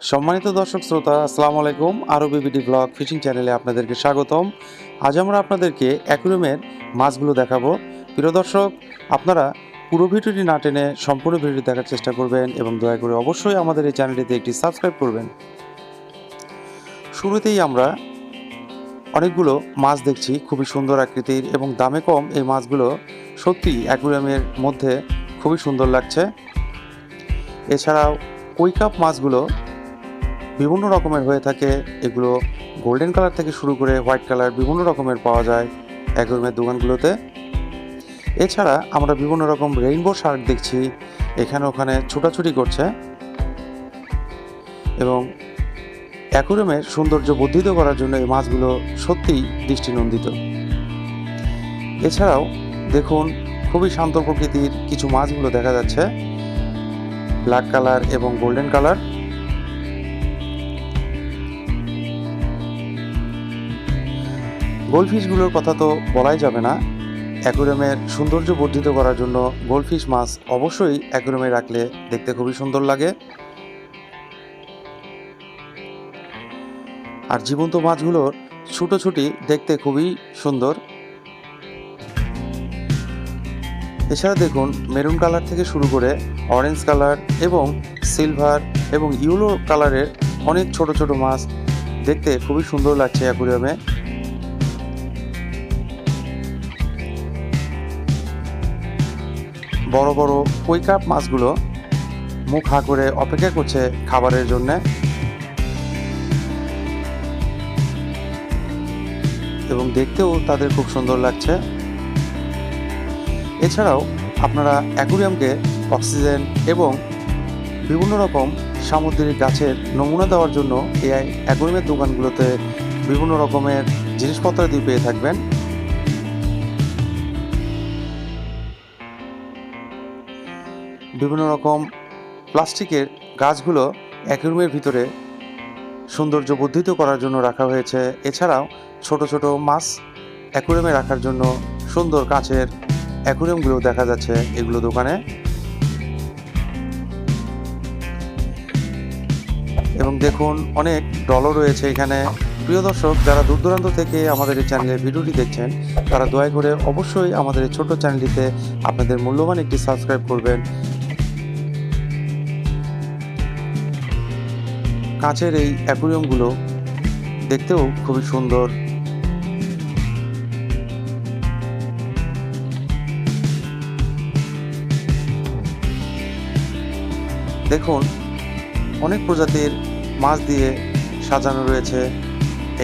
সম্মানিত দর্শক শ্রোতা, আসসালামু আলাইকুম। আরও বিবিডি ব্লগ ফিশিং চ্যানেলে আপনাদেরকে স্বাগতম। আজ আমরা আপনাদেরকে অ্যাকুরিয়ামের মাছগুলো দেখাবো। প্রিয় দর্শক, আপনারা পুরো ভিডিওটি না টেনে সম্পূর্ণ ভিডিওটি দেখার চেষ্টা করবেন এবং দয়া করে অবশ্যই আমাদের এই চ্যানেলটিতে একটি সাবস্ক্রাইব করবেন। শুরুতেই আমরা অনেকগুলো মাছ দেখছি, খুবই সুন্দর আকৃতির এবং দামে কম এই মাছগুলো সত্যি অ্যাকুরিয়ামের মধ্যে খুবই সুন্দর লাগছে। এছাড়াও কই কাপ মাছগুলো বিভিন্ন রকমের হয়ে থাকে। এগুলো গোল্ডেন কালার থেকে শুরু করে হোয়াইট কালার বিভিন্ন রকমের পাওয়া যায় অ্যাকুরিয়ামের দোকানগুলোতে। এছাড়া আমরা বিভিন্ন রকম রেইনবো শার্ক দেখছি। এখানে ওখানে ছোটাছুটি করছে। এবং অ্যাকুরিয়ামের সৌন্দর্য বর্ধিত করার জন্য এই মাছগুলো সত্যিই দৃষ্টিনন্দিত। এছাড়াও দেখুন, খুবই শান্ত প্রকৃতির কিছু মাছগুলো দেখা যাচ্ছে। ব্ল্যাক কালার এবং গোল্ডেন কালার গোলফিশগুলোর কথা তো বলাই যাবে না। অ্যাকুরিয়ামের সৌন্দর্য বর্ধিত করার জন্য গোলফিশ মাছ অবশ্যই অ্যাকুরিয়ামে রাখলে দেখতে খুবই সুন্দর লাগে। আর জীবন্ত মাছগুলোর ছুটোছুটি দেখতে খুবই সুন্দর। এছাড়া দেখুন, মেরুন কালার থেকে শুরু করে অরেঞ্জ কালার এবং সিলভার এবং ইউলো কালারের অনেক ছোট ছোট মাছ দেখতে খুবই সুন্দর লাগছে অ্যাকুরিয়ামে। বড় বড় কই কাপ মাছগুলো মুখ হা করে অপেক্ষা করছে খাবারের জন্য। এবং দেখতেও তাদের খুব সুন্দর লাগছে। এছাড়াও আপনারা অ্যাকুরিয়ামকে অক্সিজেন এবং বিভিন্ন রকম সামুদ্রিক গাছের নমুনা দেওয়ার জন্য এই অ্যাকুরিয়ামের দোকানগুলোতে বিভিন্ন রকমের জিনিসপত্র দিয়ে পেয়ে থাকবেন। বিভিন্ন রকম প্লাস্টিকের গাছগুলো অ্যাকুরিয়ামের ভিতরে সৌন্দর্য বর্ধিত করার জন্য রাখা হয়েছে। এছাড়াও ছোট ছোট মাছ অ্যাকুরিয়ামে রাখার জন্য সুন্দর কাঁচের অ্যাকুরিয়ামগুলো দেখা যাচ্ছে এগুলো দোকানে। এবং দেখুন অনেক ডলও রয়েছে এখানে। প্রিয় দর্শক, যারা দূর দূরান্ত থেকে আমাদের এই চ্যানেলের ভিডিওটি দেখছেন, তারা দয়া করে অবশ্যই আমাদের এই ছোটো চ্যানেলটিতে আপনাদের মূল্যবান একটি সাবস্ক্রাইব করবেন। কাঁচের এই অ্যাকুরিয়ামগুলো দেখতেও খুবই সুন্দর। দেখুন, অনেক প্রজাতির মাছ দিয়ে সাজানো রয়েছে।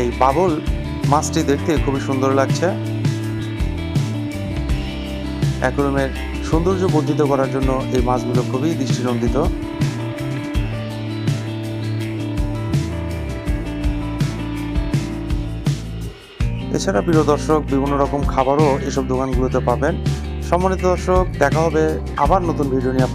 এই বাবল মাছটি দেখতে খুবই সুন্দর লাগছে। অ্যাকুরিয়ামের সৌন্দর্য বর্ধিত করার জন্য এই মাছগুলো খুবই দৃষ্টিনন্দিত। এছাড়া প্রিয় দর্শক, বিভিন্ন রকম খাবারও এসব দোকানগুলোতে পাবেন। সম্মানিত দর্শক, দেখা হবে আবার নতুন ভিডিও নিয়ে